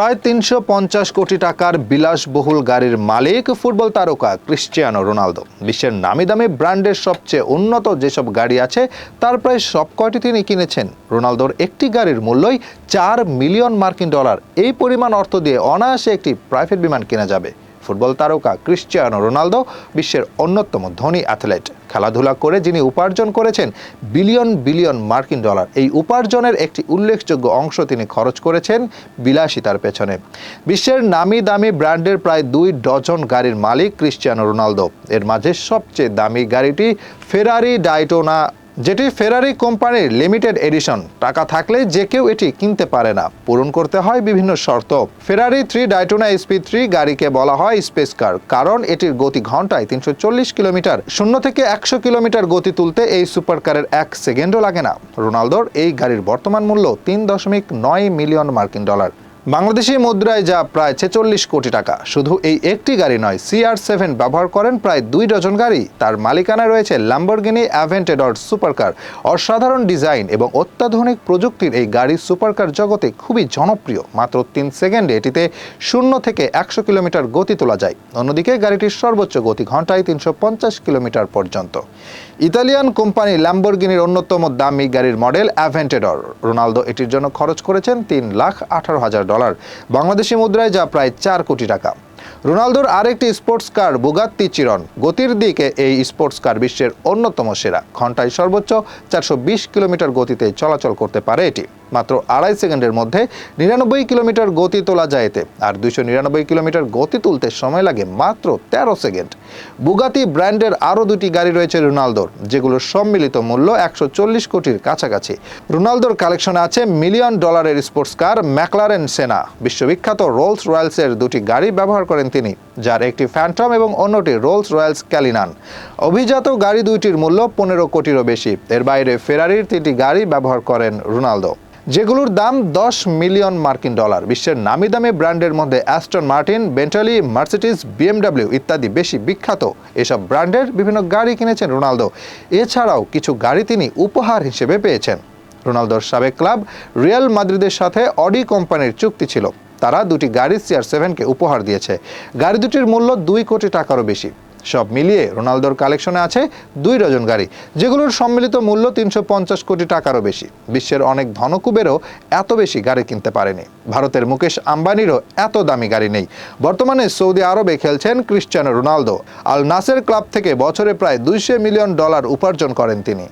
প্রায় তিনশো পঞ্চাশ কোটি টাকার বিলাসবহুল গাড়ির মালিক ফুটবল তারকা ক্রিশ্চিয়ানো রোনালদো। বিশ্বের নামি দামি ব্র্যান্ডের সবচেয়ে উন্নত যেসব গাড়ি আছে, তার প্রায় সব কয়টি তিনি কিনেছেন। রোনালদোর একটি গাড়ির মূল্যই চার মিলিয়ন মার্কিন ডলার। এই পরিমাণ অর্থ দিয়ে অনায়াসে একটি প্রাইভেট বিমান কেনা যাবে। ফুটবল তারকা ক্রিশ্চিয়ানো রোনালদো, বিশ্বের অন্যতম ধনী অ্যাথলেট। খেলাধুলা করে যিনি উপার্জন করেছেন, বিলিয়ন বিলিয়ন মার্কিন ডলার। এই উপার্জনের একটি উল্লেখযোগ্য অংশ তিনি খরচ করেছেন বিলাসিতার পেছনে। বিশ্বের নামি দামি ব্র্যান্ডের প্রায় দুই ডজন গাড়ির মালিক ক্রিশ্চিয়ানো রোনালদো। এর মাঝে সবচেয়ে দামি গাড়িটি ফেরারি ডাইটোনা যেটি ফেরারি কোম্পানির লিমিটেড এডিশন টাকা থাকলে যে কেউ এটি কিনতে পারে না। পূরণ করতে হয় বিভিন্ন শর্ত। Ferrari three Daytona SP three গাড়িকে বলা হয় স্পেস কার কারণ এটির গতি ঘন্টায় তিনশো চল্লিশ কিলোমিটার। শূন্য থেকে একশো কিলোমিটার গতি তুলতে এই সুপার কারের এক সেকেন্ডও লাগে না। রোনালদোর এই গাড়ির বর্তমান মূল্য তিন দশমিক নয় মিলিয়ন মার্কিন ডলার। বাংলাদেশি মুদ্রায় যা প্রায় ছেচল্লিশ কোটি টাকা, শুধু এই একটি গাড়ি নয় সিআর সেভেন ব্যবহার করেন প্রায় দুই ডজন গাড়ি। তার মালিকানায় রয়েছে ল্যাম্বরগিনি অ্যাভেন্টেডর সুপারকার অসাধারণ ডিজাইন এবং অত্যাধুনিক প্রযুক্তির এই গাড়ি সুপারকার জগতে খুবই জনপ্রিয়। মাত্র তিন সেকেন্ডে এটিতে শূন্য থেকে একশো কিলোমিটার গতি তোলা যায়। অন্যদিকে গাড়িটির সর্বোচ্চ গতি ঘন্টায় তিনশো পঞ্চাশ কিলোমিটার পর্যন্ত। ইতালিয়ান কোম্পানি ল্যাম্বরগিনির অন্যতম দামি গাড়ির মডেল অ্যাভেন্টেডর রোনালদো এটির জন্য খরচ করেছেন তিন লাখ আঠারো হাজার ডলার। বাংলাদেশি মুদ্রায় যা প্রায় চার কোটি টাকা। রোনালদোর আরেকটি স্পোর্টস কার বুগাত্তি চিরন, গতির দিকে এই স্পোর্টস কার বিশ্বের অন্যতম সেরা, ঘন্টায় সর্বোচ্চ চারশো বিশ কিলোমিটার গতিতে চলাচল করতে পারে এটি। মাত্র আড়াই সেকেন্ডের মধ্যে নিরানব্বই কিলোমিটার গতি তোলা যায় এতে। আর দুইশো নিরানব্বই কিলোমিটার গতি তুলতে সময় লাগে মাত্র তেরো সেকেন্ড। বুগাতি ব্র্যান্ডের আরও দুটি গাড়ি রয়েছে রোনালদোর যেগুলোর সম্মিলিত মূল্য একশো চল্লিশ কোটির কাছাকাছি। রোনালদোর কালেকশনে আছে মিলিয়ন ডলারের স্পোর্টস কার ম্যাকলারেন সেনা। বিশ্ববিখ্যাত রোলস রয়্যালসের দুটি গাড়ি ব্যবহার করেন তিনি, যার একটি ফ্যান্টম এবং অন্যটি রোলস রয়্যালস ক্যালিনান। অভিজাত গাড়ি দুইটির মূল্য পনেরো কোটিরও বেশি। এর বাইরে ফেরারির তিনটি গাড়ি ব্যবহার করেন রোনালদো। যেগুলোর দাম দশ মিলিয়ন মার্কিন ডলার। বিশ্বের নামি দামি ব্র্যান্ডের মধ্যে Aston Martin Bentley Mercedes BMW ইত্যাদি বেশি বিখ্যাত। এসব ব্র্যান্ডের বিভিন্ন গাড়ি কিনেছেন রোনালদো। এছাড়াও কিছু গাড়ি তিনি উপহার হিসেবে পেয়েছেন। রোনালদোর সাবেক ক্লাব রিয়াল মাদ্রিদের সাথে অডি কোম্পানির চুক্তি ছিল। তারা দুটি গাড়ি সিআর সেভেনকে উপহার দিয়েছে। গাড়ি দুটির মূল্য দুই কোটি টাকারও বেশি। সব মিলিয়ে রোনালদোর কালেকশনে আছে দুই ডজন গাড়ি, যেগুলোর সম্মিলিত মূল্য তিনশো পঞ্চাশ কোটি টাকারও বেশি। বিশ্বের অনেক ধনকুবেরও এত বেশি গাড়ি কিনতে পারেনি। ভারতের মুকেশ আম্বানিরও এত দামি গাড়ি নেই। বর্তমানে সৌদি আরবে খেলছেন Cristiano Ronaldo. Al Nassr club থেকে বছরে প্রায় দুইশো মিলিয়ন ডলার উপার্জন করেন তিনি।